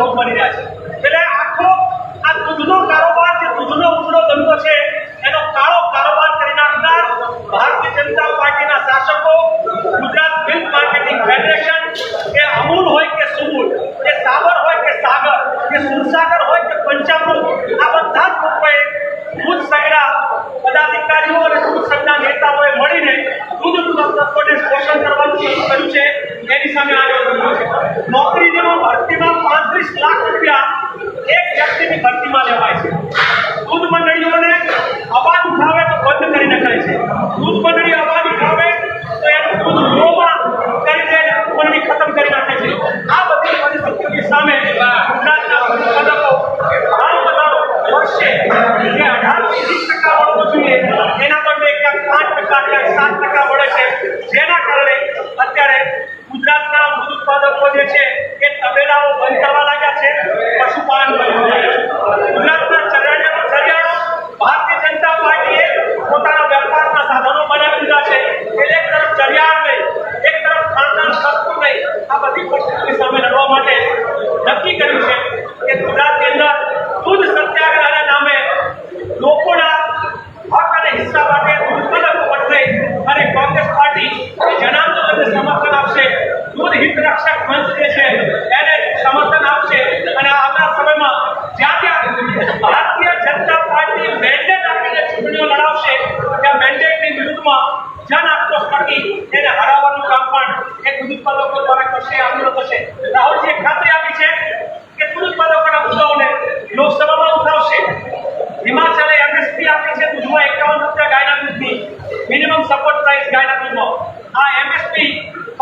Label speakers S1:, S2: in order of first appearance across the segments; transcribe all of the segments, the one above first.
S1: ભોગ બની રહ્યા છે. એટલે આખો આ દૂધનો કારોબાર, જે દૂધનો ઉધડો ધંધો છે, એનો કાળો કારોબાર કરી નાખનાર ભારતીય જનતા પાર્ટીના શાસકો, ગુજરાત મિલ્ક માર્કેટિંગ ફેડરેશન કે અમૂલ હોય કે સુમૂલ કે સાબર હોય કે સાગર કે સુરસાગર હોય કે પંચામૃત આ બધા જ લોકોએ દૂધ સંઘના પદાધિકારીઓ અને દૂધ સંઘના નેતાઓએ મળીને દૂધનું ઉત્પાદકોને કરવાનું શરૂ કર્યું છે. એની સામે ભરતીમાં લેવાય છે. દૂધ મંડળીઓને અવાજ ઉઠાવે તો બંધ કરી નખાય છે. દૂધ મંડળી એને હરાવવાનું કામ પણ એ દૂધ ઉત્પાદકો દ્વારા કરશે, આંદોલન થશે રાહુલજીએ ખાતરી આપી છે કે દૂધ ઉત્પાદકોના મુદ્દાઓને લોકસભામાં ઉઠાવશે. હિમાચલે એમએસપી આપી છે દૂધમાં એકાવન રૂપિયા ગાયના દૂધની મિનિમમ સપોર્ટ પ્રાઇસ ગાયના દૂધનો આ એમએસપી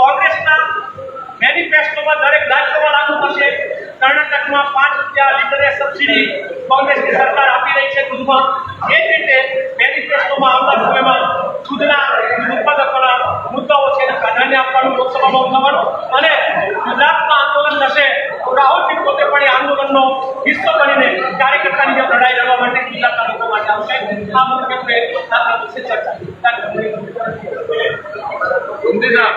S1: કોંગ્રેસના મેનિફેસ્ટોમાં દરેક રાજ્યમાં લાગુ થશે. કર્ણાટકમાં પાંચ રૂપિયા લીટરે સબસિડી કોંગ્રેસની સરકાર આપી રહી છે દૂધમાં એ જ રીતે મેનિફેસ્ટોમાં આપવાનું અને ગુજરાતમાં આંદોલન થશે પોતે પણ એ આંદોલનનો હિસ્સો બનીને કાર્યકર્તાની જેમ લડાઈ લડવા માટે ગુજરાતના લોકો આવશે. આ મુખ્યત્વે ચર્ચા